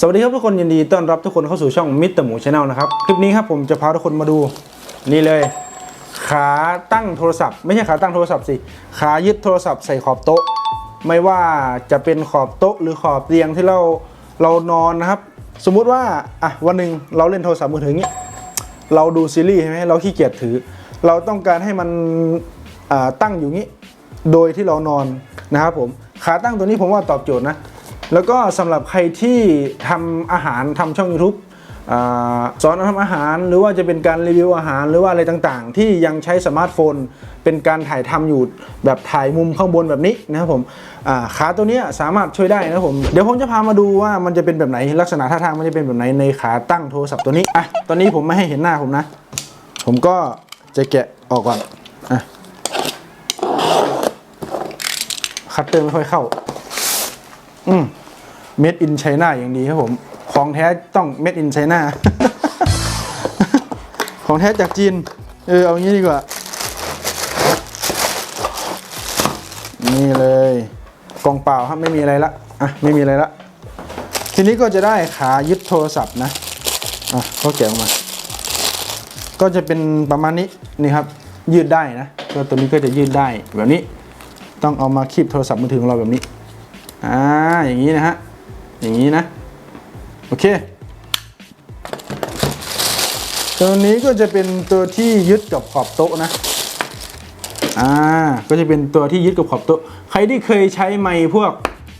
สวัสดีครับทุกคนยินดีต้อนรับทุกคนเข้าสู่ช่องมิตรหมูชาแนลนะครับ คลิปนี้ครับผมจะพาทุกคนมาดูนี่เลย ขาตั้งโทรศัพท์ ไม่ใช่ขาตั้งโทรศัพท์สิ ขายึดโทรศัพท์ใส่ขอบโต๊ะ ไม่ว่าจะเป็นขอบโต๊ะหรือขอบเตียงที่เราเรานอนนะครับ สมมุติว่าอะวันหนึ่งเราเล่นโทรศัพท์มือถืออย่างนี้เราดูซีรีส์ใช่ไหมเราขี้เกียจถือ เราต้องการให้มันตั้งอยู่งี้ โดยที่เรานอนนะครับผมขาตั้งตัวนี้ผมว่าตอบโจทย์นะ แล้วก็สำหรับใครที่ทำอาหารทำช่อง YouTube สอนทำอาหารหรือว่าจะเป็นการรีวิวอาหารหรือว่าอะไรต่างๆ ที่ยังใช้สมาร์ทโฟน เป็นการถ่ายทำอยู่แบบถ่ายมุมข้างบนแบบนี้นะครับผมขาตัวนี้สามารถช่วยได้นะครับผมเดี๋ยวผมจะพามาดูว่ามันจะเป็นแบบไหนลักษณะท่าทางมันจะเป็นแบบไหนในขาตั้งโทรศัพท์ตัวนี้อะตอนนี้ผมไม่ให้เห็นหน้าผมนะ ผมก็จะแกะออกก่อนอะคัตเตอร์ไม่ค่อยเข้า อืมเม็ดอินไชน่าอย่างดีครับผม ของแท้ต้องเม็ดอินไชน่าของแท้จากจีน เออ เอางี้ดีกว่า นี่เลยกล่องเปล่าครับไม่มีอะไรละ อะ ไม่มีอะไรละ ทีนี้ก็จะได้ขายึดโทรศัพท์นะ อะก็แกะออกมา ก็จะเป็นประมาณนี้นี่ครับ ยืดได้นะ ก็ตัวนี้ก็จะยืดได้แบบนี้ ต้องเอามาคีบโทรศัพท์มือถือของเราแบบนี้ อ่าอย่างนี้นะฮะอย่างนี้นะโอเค ตัวนี้ก็จะเป็นตัวที่ยึดกับขอบโต๊ะนะอ่าก็จะเป็นตัวที่ยึดกับขอบโต๊ะ ใครที่เคยใช้ไม้พวก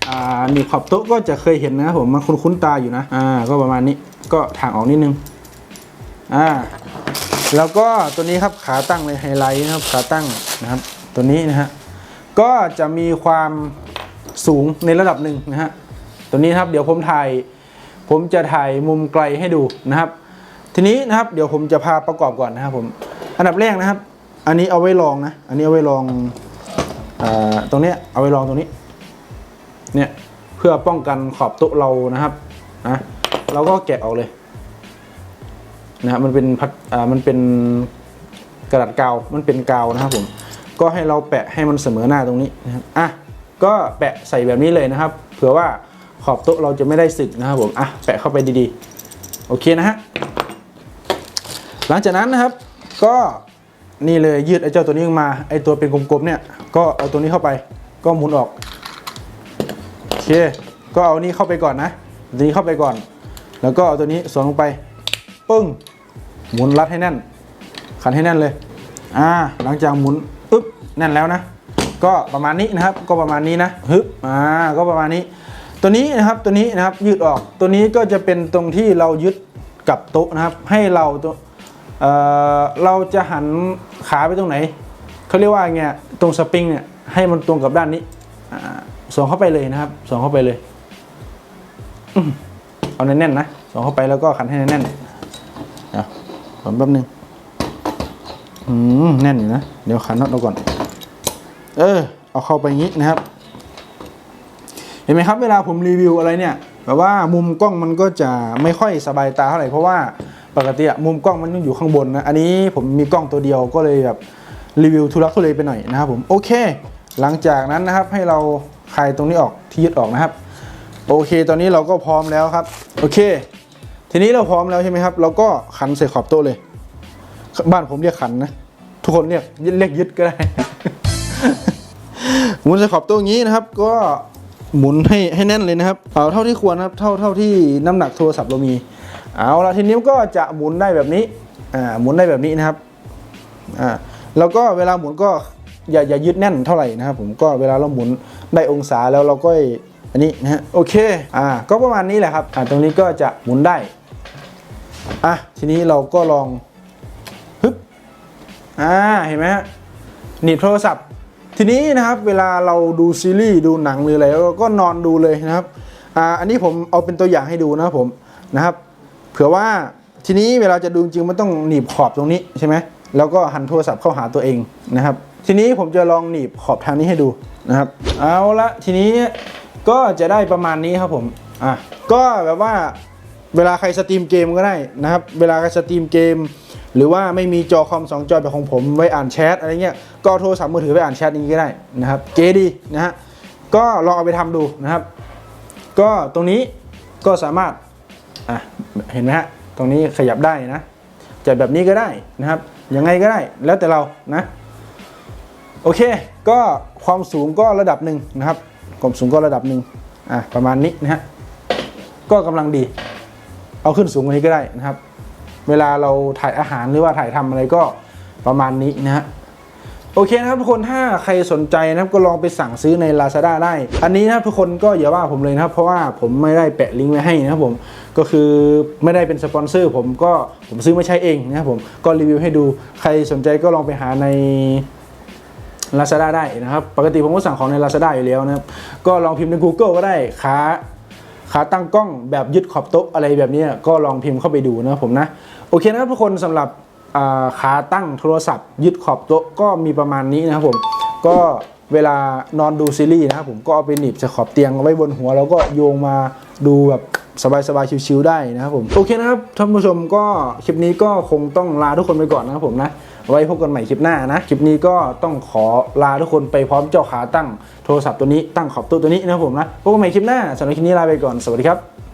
อ่าหนีบขอบโต๊ะก็จะเคยเห็นนะครับผมมันคุ้นๆตาอยู่นะอ่าก็ประมาณนี้ก็ถางออกนิดนึงอ่าแล้วก็ตัวนี้ครับขาตั้งเลยไฮไลท์นะครับขาตั้งนะครับ ตัวนี้นะฮะก็จะมีความ สูงในระดับหนึ่งนะฮะตัวนี้ครับเดี๋ยวผมถ่าย ผมจะถ่ายมุมไกลให้ดูนะครับ ทีนี้นะครับเดี๋ยวผมจะพาประกอบก่อนนะครับผมอันดับแรกนะครับ อันนี้เอาไว้ลองนะ อันนี้เอาไว้ลองอตรงเนี้ยเอาไว้ลองตรงนี้เนี่ยเพื่อป้องกันขอบโต๊ะเรานะครับนะเราก็แกะออกเลยนะครับมันเป็นพัดอ่ามันเป็นกระดาษกาวมันเป็นกาวนะครับผมก็ให้เราแปะให้มันเสมอหน้าตรงนี้นะครับอะ ก็แปะใส่แบบนี้เลยนะครับ เผื่อว่าขอบโต๊ะเราจะไม่ได้สึกนะครับผมอะแปะเข้าไปดีๆ โอเคนะฮะหลังจากนั้นนะครับก็นี่เลยยืดไอ้เจ้าตัวนี้ออกมาไอ้ตัวเป็นกลมๆเนี่ยก็เอาตัวนี้เข้าไปก็หมุนออกโอเคก็เอานี้เข้าไปก่อนนะตัวนี้เข้าไปก่อน แล้วก็เอาตัวนี้สวมลงไปปึ้งหมุนรัดให้แน่นขันให้แน่นเลยอ่าหลังจากหมุนอึ๊บแน่นแล้วนะ ก็ประมาณนี้นะครับ ก็ประมาณนี้นะฮึบอ่าก็ประมาณนี้ ตัวนี้นะครับตัวนี้นะครับยืดออกตัวนี้ก็จะเป็นตรงที่เรายึดกับโต๊ะนะครับ ให้เราตัวเอ่อเราจะหันขาไปตรงไหนเขาเรียกว่าไงตรงสปริงเนี่ยให้มันตรงกับด้านนี้อ่าสวมเข้าไปเลยนะครับสวมเข้าไปเลยเอาแน่นๆนะสวมเข้าไปแล้วก็ขันให้แน่นๆเดี๋ยวผมแป๊บนึงอืมแน่นอยู่นะ เดี๋ยวขันน็อตเอาก่อน เออ เอาเข้าไปงี้นะครับ เห็นไหมครับเวลาผมรีวิวอะไรเนี่ยแบบว่ามุมกล้องมันก็จะไม่ค่อยสบายตาเท่าไหร่เพราะว่าปกติอะมุมกล้องมันต้องอยู่ข้างบนนะอันนี้ผมมีกล้องตัวเดียวก็เลยแบบรีวิวทุลักทุเลไปหน่อยนะครับผมโอเค หลังจากนั้นนะครับให้เราคลายตรงนี้ออกที่ยึดออกนะครับ โอเค ตอนนี้เราก็พร้อมแล้วครับ โอเค ทีนี้เราพร้อมแล้วใช่ไหมครับ เราก็ขันใส่ขอบโต๊ะเลย บ้านผมเรียกขันนะ ทุกคนเรียกเรียกยึดก็ได้ หมุนใส่ขอบต๊ะอย่างนี้นะครับ ก็หมุนให้ให้แน่นเลยนะครับ เอาเท่าที่ควรนะครับ เท่าเท่าที่น้ำหนักโทรศัพท์เรามี เอาละทีนี้ก็จะหมุนได้แบบนี้ อ่า หมุนได้แบบนี้นะครับ อ่า แล้วก็เวลาหมุนก็อย่าอย่ายึดแน่นเท่าไหร่นะครับ ผมก็เวลาเราหมุนได้องศาแล้วเราก็อันนี้นะฮะ โอเค อ่า ก็ประมาณนี้แหละครับ อ่า ตรงนี้ก็จะหมุนได้ อะ ทีนี้เราก็ลอง ฮึบ อ่า เห็นไหมฮะ หนีบโทรศัพท์ ทีนี้นะครับเวลาเราดูซีรีส์ดูหนังหรืออะไรเราก็นอนดูเลยนะครับอ่าอันนี้ผมเอาเป็นตัวอย่างให้ดูนะครับผมนะครับ เผื่อว่าทีนี้เวลาจะดูจริงมันต้องหนีบขอบตรงนี้ใช่ไหมแล้วก็หันโทรศัพท์เข้าหาตัวเองนะครับ ทีนี้ผมจะลองหนีบขอบทางนี้ให้ดูนะครับ เอาละทีนี้ก็จะได้ประมาณนี้ครับผมอะก็แบบว่า เวลาใครสตรีมเกมก็ได้นะครับ เวลาใครสตรีมเกม หรือว่าไม่มีจอคอมสองจอแบบของผมไว้อ่านแชทอะไรเงี้ยก็โทรศัพท์มือถือไปอ่านแชทนี้ก็ได้นะครับ เก๋ดีนะฮะก็ลองเอาไปทำดูนะครับ ก็ตรงนี้ก็สามารถอะเห็นไหมฮะตรงนี้ขยับได้นะจะแบบนี้ก็ได้นะครับยังไงก็ได้แล้วแต่เรานะโอเค ก็ความสูงก็ระดับหนึ่งนะครับความสูงก็ระดับหนึ่งอะประมาณนี้นะฮะก็กำลังดี เอาขึ้นสูงกว่านี้ก็ได้นะครับ เวลาเราถ่ายอาหารหรือว่าถ่ายทำอะไรก็ประมาณนี้นะฮะโอเคนะครับทุกคนถ้าใครสนใจนะครับก็ลองไปสั่งซื้อใน Lazada ได้ อันนี้นะครับทุกคนก็อย่าว่าผมเลยนะครับ เพราะว่าผมไม่ได้แปะลิงก์ไว้ให้นะครับผมก็คือไม่ได้เป็นสปอนเซอร์ ผมก็ผมซื้อมาใช้เองนะครับผมก็รีวิวให้ดูใครสนใจก็ลองไปหาใน Lazada ได้นะครับ ปกติผมก็สั่งของใน Lazada อยู่แล้วนะครับ ก็ลองพิมพ์ใน Google ก็ได้ขา ขาตั้งกล้องแบบยึดขอบโต๊ะอะไรแบบนี้ก็ลองพิมพ์เข้าไปดูนะผมนะโอเคนะครับทุกคนสำหรับขาตั้งโทรศัพท์ ยึดขอบโต๊ะก็มีประมาณนี้นะครับผมก็เวลานอนดูซีรีส์นะครับผมก็เอาไปหนีบจากขอบเตียงไว้บนหัว แล้วก็โยงมาดูแบบสบายๆชิวๆได้นะครับผมโอเคนะครับท่านผู้ชมก็คลิปนี้ก็คงต้องลาทุกคนไปก่อนนะครับผมนะ ไว้พบกันใหม่คลิปหน้านะ คลิปนี้ก็ต้องขอลาทุกคนไปพร้อมเจ้าขาตั้งโทรศัพท์ตัวนี้ตั้งขอบตู้ตัวนี้นะผมนะพบกันใหม่คลิปหน้าสำหรับคลิปนี้ลาไปก่อนสวัสดีครับ